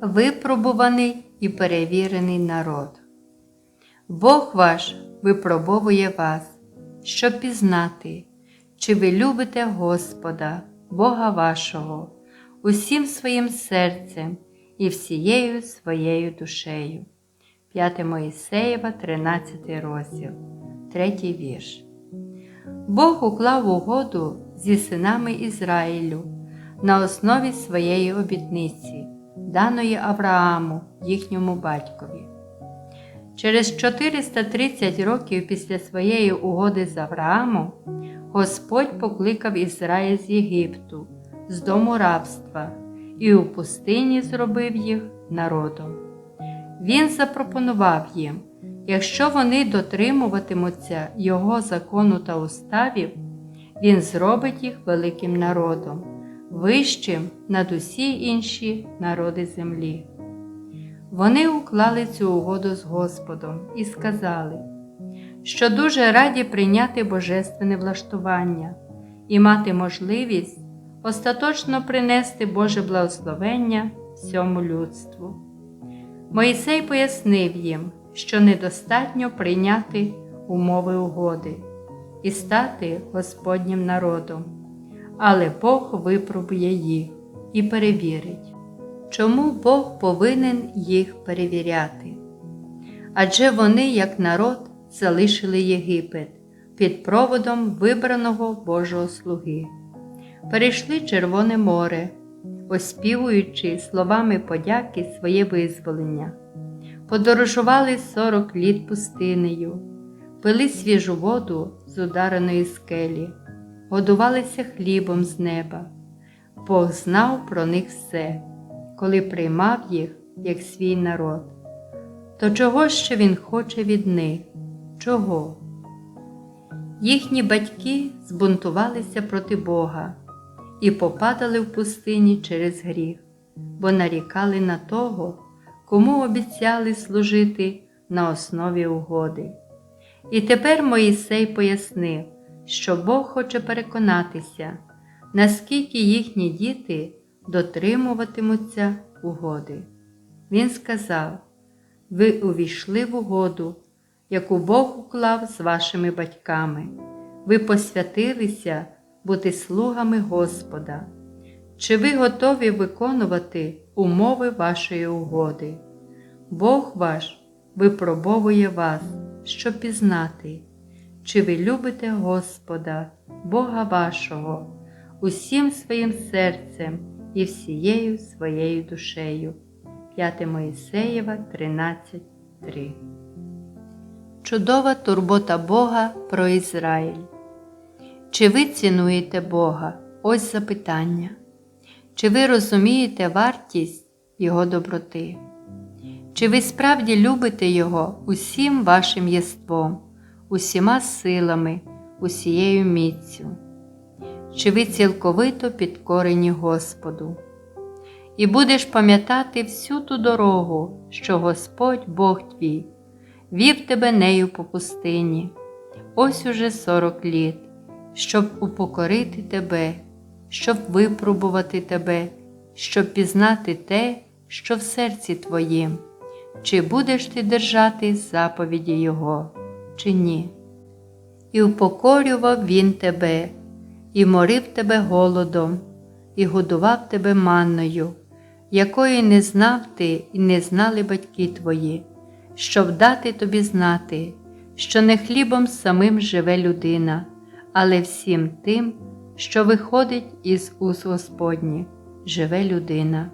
випробуваний і перевірений народ. Бог ваш випробовує вас, щоб пізнати, чи ви любите Господа, Бога вашого, усім своїм серцем і всією своєю душею. 5 Моїсеєва, 13 розділ, 3 вірш. Бог уклав угоду зі синами Ізраїлю на основі своєї обітниці, даної Аврааму, їхньому батькові. Через 430 років після своєї угоди з Авраамом Господь покликав Ізраїль з Єгипту, з дому рабства, і у пустині зробив їх народом. Він запропонував їм, якщо вони дотримуватимуться Його закону та уставів, Він зробить їх великим народом, вищим над усі інші народи землі. Вони уклали цю угоду з Господом і сказали, що дуже раді прийняти божественне влаштування і мати можливість остаточно принести Боже благословення всьому людству. Моїсей пояснив їм, що недостатньо прийняти умови угоди і стати Господнім народом, але Бог випробує їх і перевірить. Чому Бог повинен їх перевіряти? Адже вони, як народ, залишили Єгипет під проводом вибраного Божого слуги, перейшли Червоне море, оспівуючи словами подяки своє визволення, подорожували сорок літ пустинею, пили свіжу воду з удареної скелі, годувалися хлібом з неба. Бог знав про них все коли приймав їх як свій народ. То чого ще він хоче від них? Чого? Їхні батьки збунтувалися проти Бога і попадали в пустині через гріх, бо нарікали на того, кому обіцяли служити на основі угоди. І тепер Моїсей пояснив, що Бог хоче переконатися, наскільки їхні діти дотримуватимуться угоди. Він сказав: Ви увійшли в угоду, яку Бог уклав з вашими батьками, ви посвятилися бути слугами Господа. Чи ви готові виконувати умови вашої угоди? Бог ваш випробовує вас, щоб пізнати, чи ви любите Господа, Бога вашого, усім своїм серцем і всією своєю душею. 5 Моїсеєва 13.3 Чудова турбота Бога про Ізраїль. Чи ви цінуєте Бога? Ось запитання. Чи ви розумієте вартість Його доброти? Чи ви справді любите Його усім вашим єством, усіма силами, усією міцю? Чи ви цілковито підкорені Господу? І будеш пам'ятати всю ту дорогу, що Господь Бог твій, вів тебе нею по пустині, ось уже сорок літ, щоб упокорити тебе, щоб випробувати тебе, щоб пізнати те, що в серці твоїм, чи будеш ти держати заповіді Його, чи ні. І упокорював Він тебе і морив тебе голодом, і годував тебе манною, якої не знав ти і не знали батьки твої, щоб дати тобі знати, що не хлібом самим живе людина, але всім тим, що виходить із уст Господні, живе людина.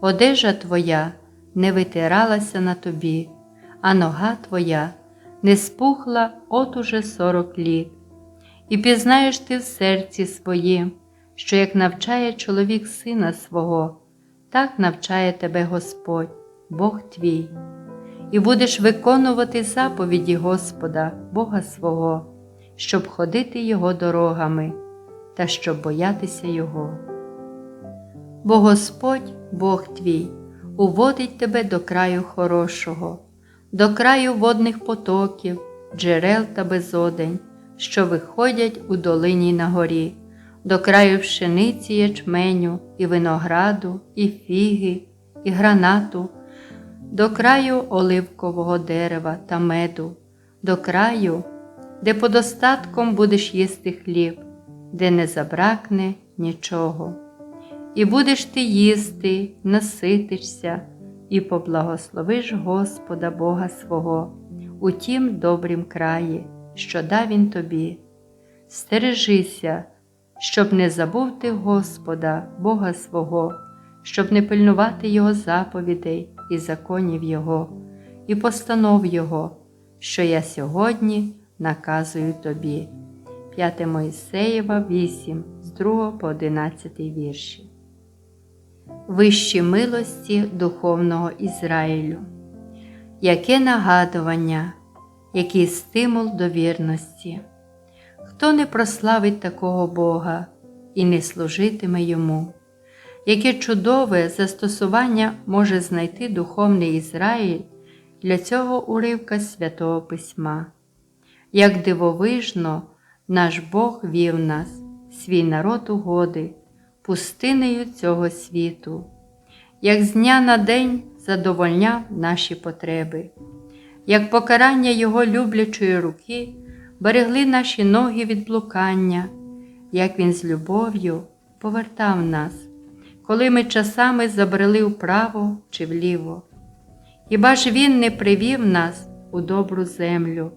Одежа твоя не витиралася на тобі, а нога твоя не спухла от уже сорок літ. І пізнаєш ти в серці своїм, що як навчає чоловік сина свого, так навчає тебе Господь, Бог твій, і будеш виконувати заповіді Господа, Бога свого, щоб ходити Його дорогами та щоб боятися Його. Бо Господь, Бог твій, уводить тебе до краю хорошого, до краю водних потоків, джерел та безодень що виходять у долині на горі, до краю пшениці ячменю, і винограду, і фіги, і гранату, до краю оливкового дерева та меду, до краю, де подостатком будеш їсти хліб, де не забракне нічого. І будеш ти їсти, наситишся, і поблагословиш Господа Бога свого у тім добрім краї, що дав Він тобі. Стережися, щоб не забув ти Господа, Бога свого, щоб не пильнувати Його заповідей і законів Його, і постанов Його, що я сьогодні наказую тобі. 5 Моїсеєва 8, з 2 по 11 вірші. Вищі милості духовного Ізраїлю. Яке нагадування, який стимул до вірності. Хто не прославить такого Бога і не служитиме йому, яке чудове застосування може знайти духовний Ізраїль для цього уривка Святого Письма, як дивовижно наш Бог вів нас, свій народ угоди, пустинею цього світу, як з дня на день задовольняв наші потреби, як покарання Його люблячої руки берегли наші ноги від блукання, як Він з любов'ю повертав нас, коли ми часами забрели вправо чи вліво. Хіба ж Він не привів нас у добру землю,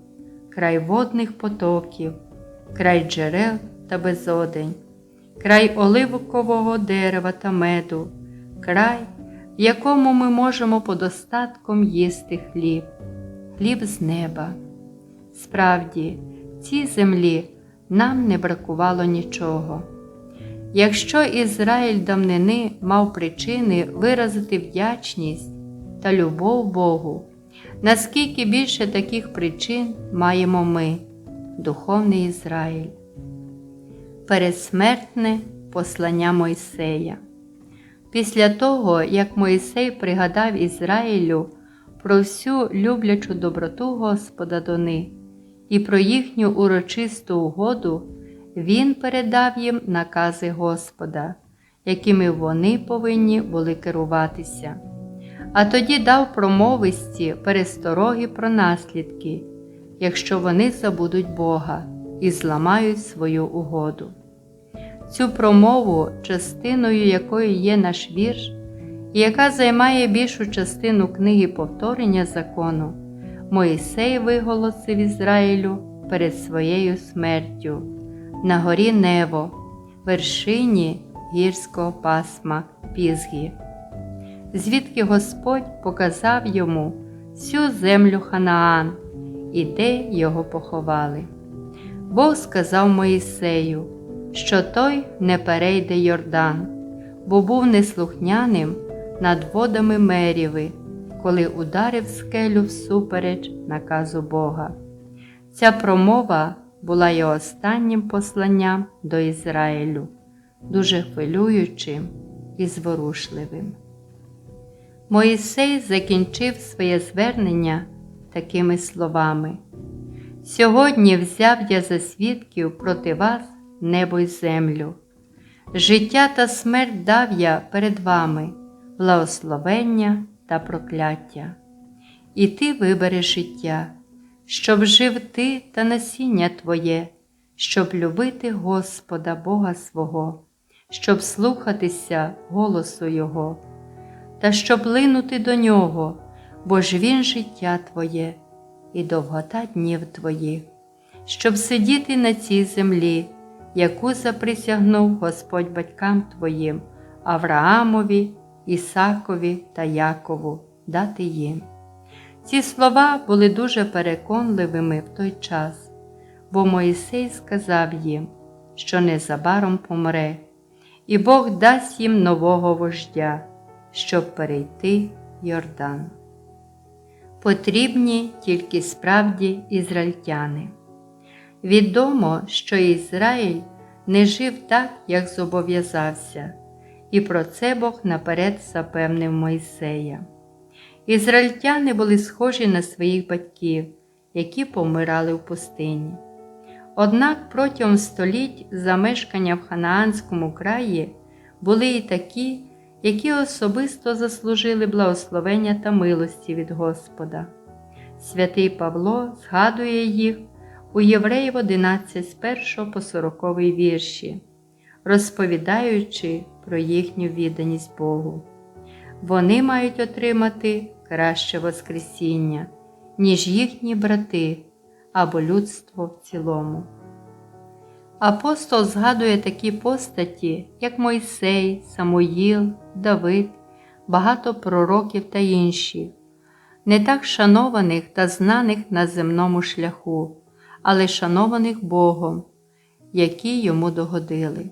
край водних потоків, край джерел та безодень, край оливкового дерева та меду, край, в якому ми можемо подостатком їсти хліб, хліб з неба. Справді, цій землі нам не бракувало нічого. Якщо Ізраїль давнини мав причини виразити вдячність та любов Богу, наскільки більше таких причин маємо ми, духовний Ізраїль. Пересмертне послання Мойсея. Після того, як Мойсей пригадав Ізраїлю про всю люблячу доброту Господа до них і про їхню урочисту угоду, він передав їм накази Господа, якими вони повинні були керуватися. А тоді дав промовисті перестороги про наслідки, якщо вони забудуть Бога і зламають свою угоду. Цю промову, частиною якої є наш вірш, і яка займає більшу частину книги повторення закону, Моїсей виголосив Ізраїлю перед своєю смертю на горі Нево, вершині гірського пасма Пізгі, звідки Господь показав йому всю землю Ханаан і де його поховали. Бог сказав Моїсею, що той не перейде Йордан, бо був неслухняним над водами Меріви, коли ударив скелю всупереч наказу Бога. Ця промова була його останнім посланням до Ізраїлю, дуже хвилюючим і зворушливим. Моїсей закінчив своє звернення такими словами: Сьогодні взяв я за свідків проти вас небо й землю. Життя та смерть дав я перед вами, благословення та прокляття. І ти вибереш життя, щоб жив ти та насіння Твоє, щоб любити Господа Бога свого, щоб слухатися голосу Його, та щоб линути до Нього, бо ж Він життя Твоє і довгота днів Твоїх, щоб сидіти на цій землі яку заприсягнув Господь батькам твоїм, Авраамові, Ісакові та Якову, дати їм. Ці слова були дуже переконливими в той час, бо Моїсей сказав їм, що незабаром помре, і Бог дасть їм нового вождя, щоб перейти Йордан. Потрібні тільки справді ізраїльтяни. Відомо, що Ізраїль не жив так, як зобов'язався, і про це Бог наперед запевнив Мойсея. Ізраїльтяни були схожі на своїх батьків, які помирали в пустині. Однак протягом століть замешкання в Ханаанському краї були і такі, які особисто заслужили благословення та милості від Господа. Святий Павло згадує їх у Євреїв 11 з 1 по 40 вірші, розповідаючи про їхню відданість Богу. Вони мають отримати краще Воскресіння, ніж їхні брати або людство в цілому. Апостол згадує такі постаті, як Мойсей, Самуїл, Давид, багато пророків та інші, не так шанованих та знаних на земному шляху, але шанованих Богом, які йому догодили.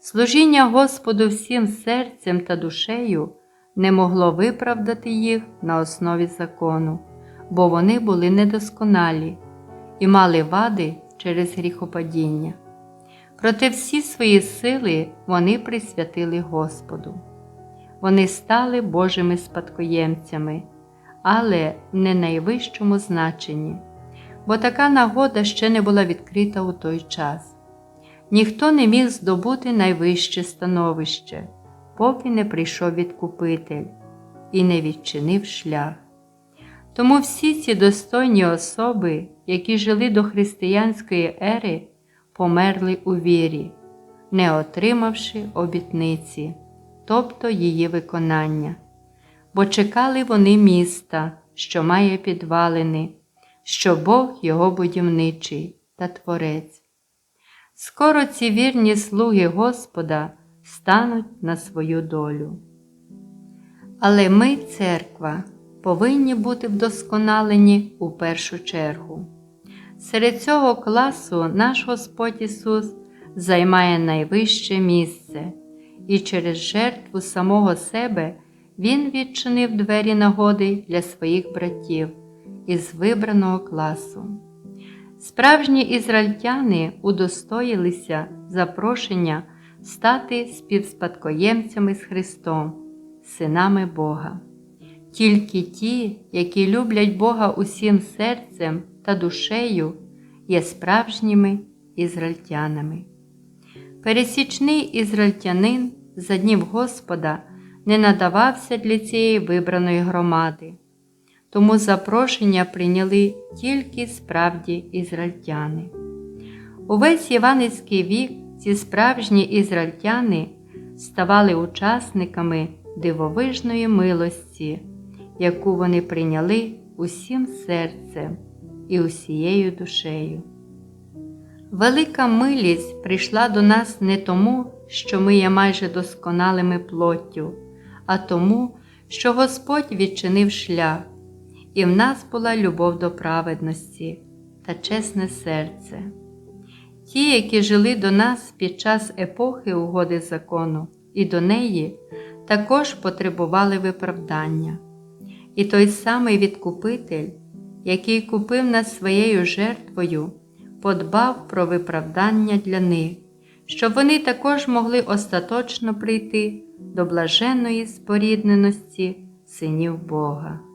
Служіння Господу всім серцем та душею не могло виправдати їх на основі закону, бо вони були недосконалі і мали вади через гріхопадіння. Проте всі свої сили вони присвятили Господу. Вони стали Божими спадкоємцями, але не найвищому значенні, бо така нагода ще не була відкрита у той час. Ніхто не міг здобути найвище становище, поки не прийшов відкупитель і не відчинив шлях. Тому всі ці достойні особи, які жили до християнської ери, померли у вірі, не отримавши обітниці, тобто її виконання, бо чекали вони міста, що має підвалини, що Бог його будівничий та Творець. Скоро ці вірні слуги Господа стануть на свою долю. Але ми, церква, повинні бути вдосконалені у першу чергу. Серед цього класу наш Господь Ісус займає найвище місце, і через жертву самого себе Він відчинив двері нагоди для своїх братів із вибраного класу. Справжні ізраїльтяни удостоїлися запрошення стати співспадкоємцями з Христом, синами Бога. Тільки ті, які люблять Бога усім серцем та душею, є справжніми ізраїльтянами. Пересічний ізраїльтянин за днів Господа не надавався для цієї вибраної громади, тому запрошення прийняли тільки справді ізраїльтяни. Увесь Іванівський вік ці справжні ізраїльтяни ставали учасниками дивовижної милості, яку вони прийняли усім серцем і усією душею. Велика милість прийшла до нас не тому, що ми є майже досконалими плоттю, а тому, що Господь відчинив шлях, і в нас була любов до праведності та чесне серце. Ті, які жили до нас під час епохи угоди закону, і до неї також потребували виправдання. І той самий відкупитель, який купив нас своєю жертвою, подбав про виправдання для них, щоб вони також могли остаточно прийти до блаженної спорідненості синів Бога.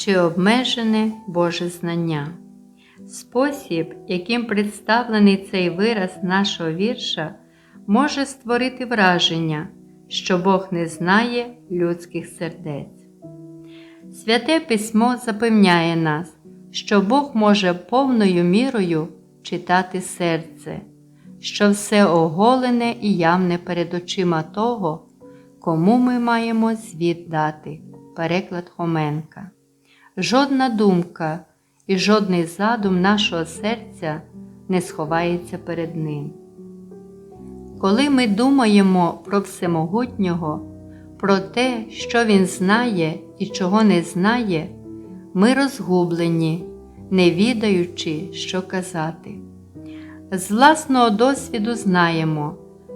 Чи обмежене Боже знання? Спосіб, яким представлений цей вираз нашого вірша, може створити враження, що Бог не знає людських сердець. Святе письмо запевняє нас, що Бог може повною мірою читати серце, що все оголене і явне перед очима того, кому ми маємо звіт дати. Переклад Хоменка. Жодна думка і жодний задум нашого серця не сховається перед Ним. Коли ми думаємо про Всемогутнього, про те, що Він знає і чого не знає, ми розгублені, не відаючи, що казати. З власного досвіду знаємо,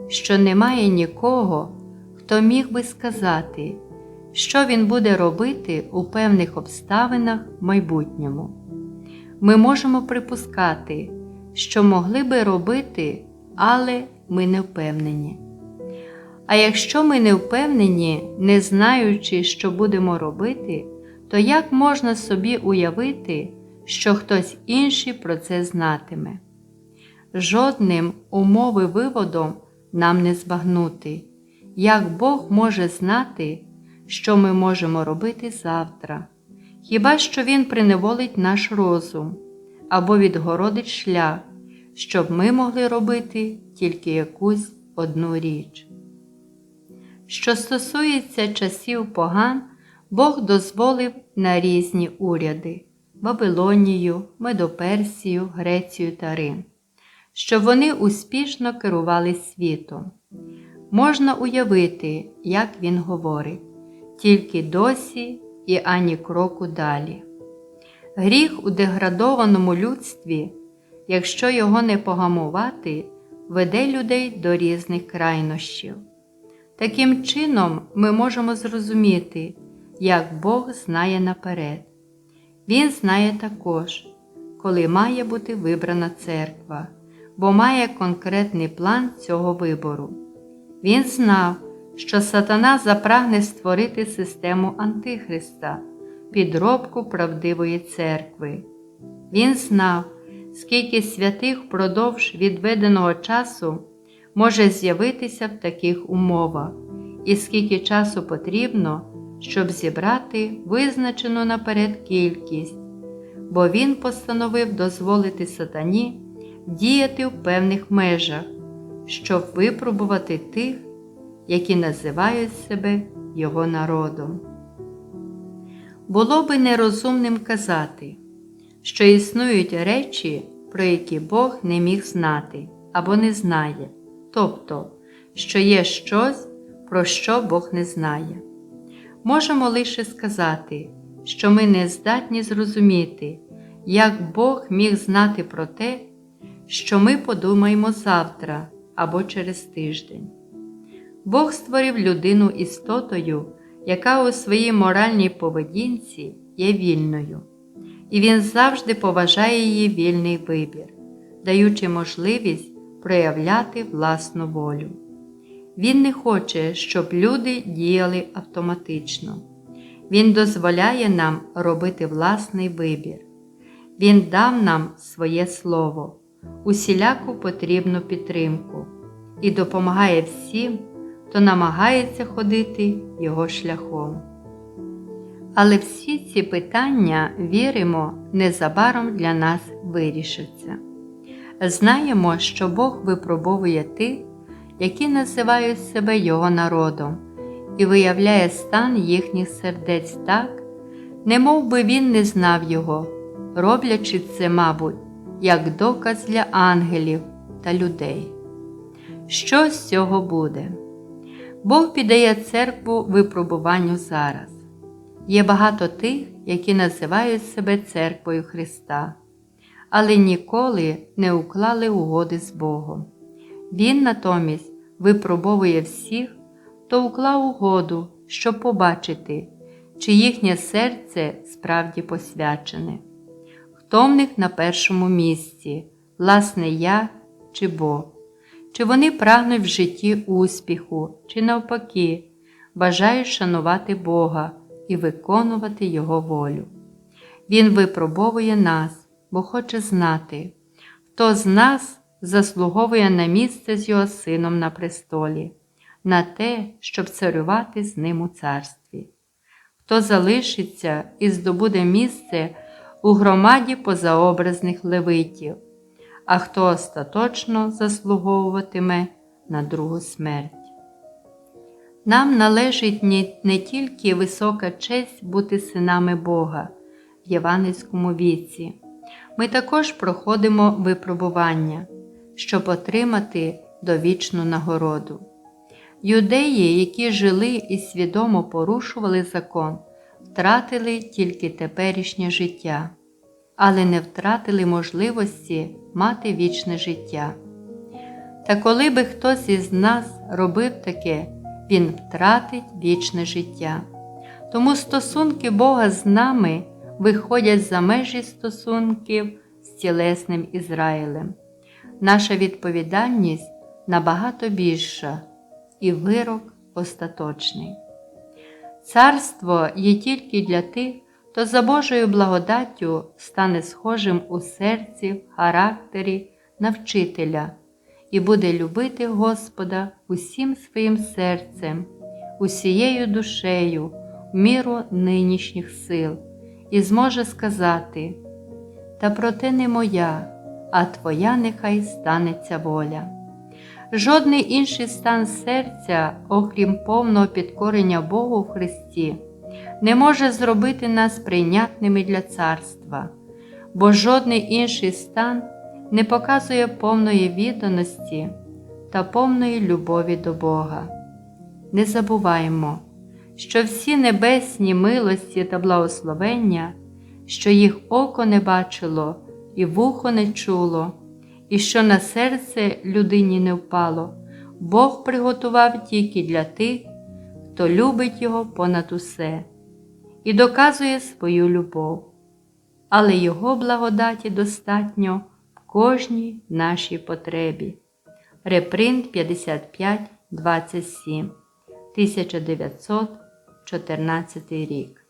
що немає нікого, хто міг би сказати, що він буде робити у певних обставинах в майбутньому. Ми можемо припускати, що могли би робити, але ми не впевнені. А якщо ми не впевнені, не знаючи, що будемо робити, то як можна собі уявити, що хтось інший про це знатиме? Жодним умови виводом нам не збагнути, як Бог може знати, що ми можемо робити завтра, хіба що Він приневолить наш розум або відгородить шлях, щоб ми могли робити тільки якусь одну річ. Що стосується часів поган, Бог дозволив на різні уряди Вавилонію, Медоперсію, Грецію та Рим, щоб вони успішно керували світом. Можна уявити, як він говорить, тільки досі і ані кроку далі. Гріх у деградованому людстві, якщо його не погамувати, веде людей до різних крайнощів. Таким чином, ми можемо зрозуміти, як Бог знає наперед. Він знає також, коли має бути вибрана церква, бо має конкретний план цього вибору. Він знав, що сатана запрагне створити систему Антихриста, підробку правдивої церкви. Він знав, скільки святих впродовж відведеного часу може з'явитися в таких умовах, і скільки часу потрібно, щоб зібрати визначену наперед кількість, бо він постановив дозволити сатані діяти в певних межах, щоб випробувати тих, які називають себе його народом. Було би нерозумним казати, що існують речі, про які Бог не міг знати або не знає, тобто, що є щось, про що Бог не знає. Можемо лише сказати, що ми не здатні зрозуміти, як Бог міг знати про те, що ми подумаємо завтра або через тиждень. Бог створив людину істотою, яка у своїй моральній поведінці є вільною, і Він завжди поважає її вільний вибір, даючи можливість проявляти власну волю. Він не хоче, щоб люди діяли автоматично. Він дозволяє нам робити власний вибір. Він дав нам своє слово, усіляку потрібну підтримку і допомагає всім, хто намагається ходити його шляхом. Але всі ці питання, віримо, незабаром для нас вирішаться. Знаємо, що Бог випробовує тих, які називають себе Його народом, і виявляє стан їхніх сердець так, немов би він не знав його, роблячи це, мабуть, як доказ для ангелів та людей. Що з цього буде? Бог піддає церкву випробуванню зараз. Є багато тих, які називають себе церквою Христа, але ніколи не уклали угоди з Богом. Він натомість випробовує всіх, хто уклав угоду, щоб побачити, чи їхнє серце справді посвячене, хто в них на першому місці, власне я чи Бог, чи вони прагнуть в житті успіху, чи навпаки, бажають шанувати Бога і виконувати Його волю. Він випробовує нас, бо хоче знати, хто з нас заслуговує на місце з його сином на престолі, на те, щоб царювати з ним у царстві. Хто залишиться і здобуде місце у громаді позаобразних левитів, а хто остаточно заслуговуватиме на другу смерть. Нам належить не тільки висока честь бути синами Бога в Євангельському віці, ми також проходимо випробування, щоб отримати довічну нагороду. Юдеї, які жили і свідомо порушували закон, втратили тільки теперішнє життя, але не втратили можливості мати вічне життя. Та коли би хтось із нас робив таке, він втратить вічне життя. Тому стосунки Бога з нами виходять за межі стосунків з тілесним Ізраїлем. Наша відповідальність набагато більша і вирок остаточний. Царство є тільки для тих, хто за Божою благодаттю стане схожим у серці, в характері на вчителя і буде любити Господа усім своїм серцем, усією душею, в міру нинішніх сил, і зможе сказати: Та проте не моя, а твоя нехай станеться воля. Жодний інший стан серця, окрім повного підкорення Богу в Христі, не може зробити нас прийнятними для царства, бо жодний інший стан не показує повної відданості та повної любові до Бога. Не забуваймо, що всі небесні милості та благословення, що їх око не бачило і вухо не чуло, і що на серце людині не впало, Бог приготував тільки для тих, хто любить Його понад усе і доказує свою любов, але Його благодаті достатньо в кожній нашій потребі. Репринт 55 27 1914 рік